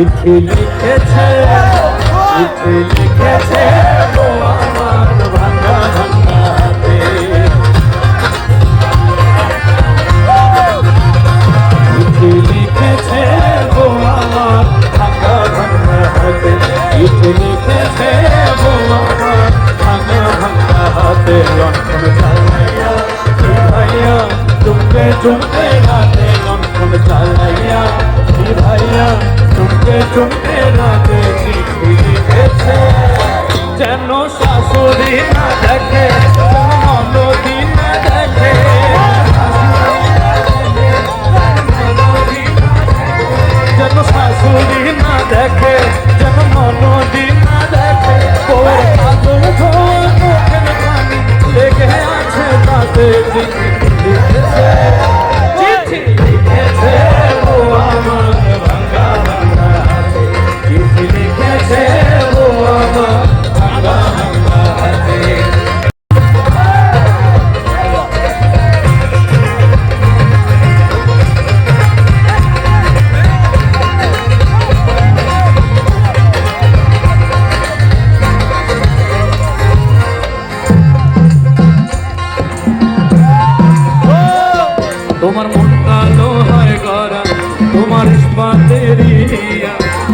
চিঠি লিখেছে। চিঠি লিখেছে। corazón.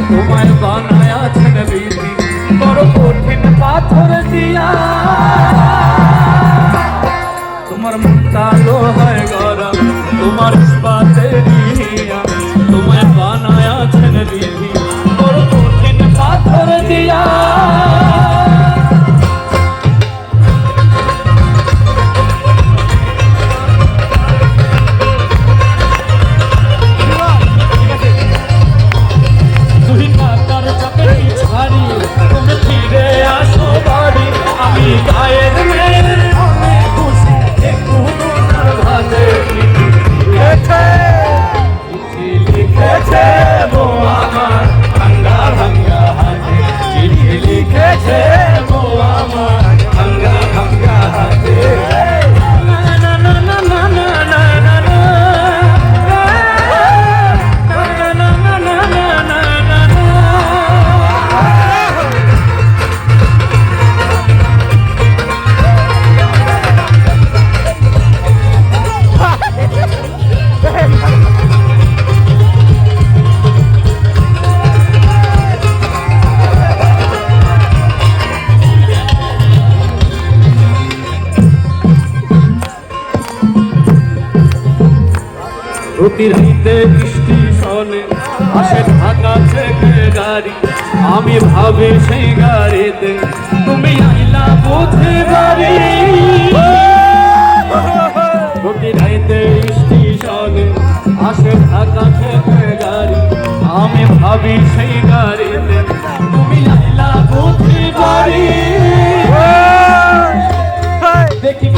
তোমার বানায় আছেন বিধি বড় কঠিন পাথর দিয়া। তোমার মনটা লোহায় গরম তোমার ইস্পাতে অতিরিক্তে বৃষ্টি শোনে। আসে ঢাকা থেকে গাড়ি আমি ভাবি সেই গাড়িতে তুমি আইলা বোঝে বাড়ি? প্রতি বৃষ্টি শোনে আসে ঢাকা থেকে গাড়ি আমি ভাবি সেই গাড়িতে তুমি আইলা বোঝে বাড়ি? দেখি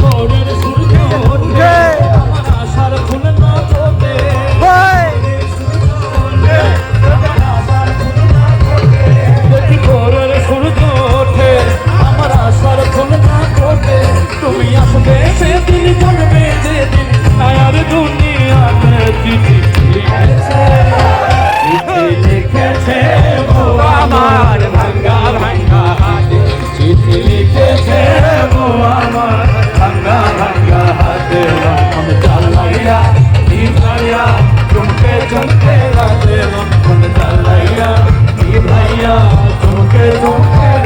সূর্য তেলন আমি চালাইয়া নিভাইয়া তুমকে চমকে তেলন আমি চালাইয়া নিভাইয়া তুমকে চমকে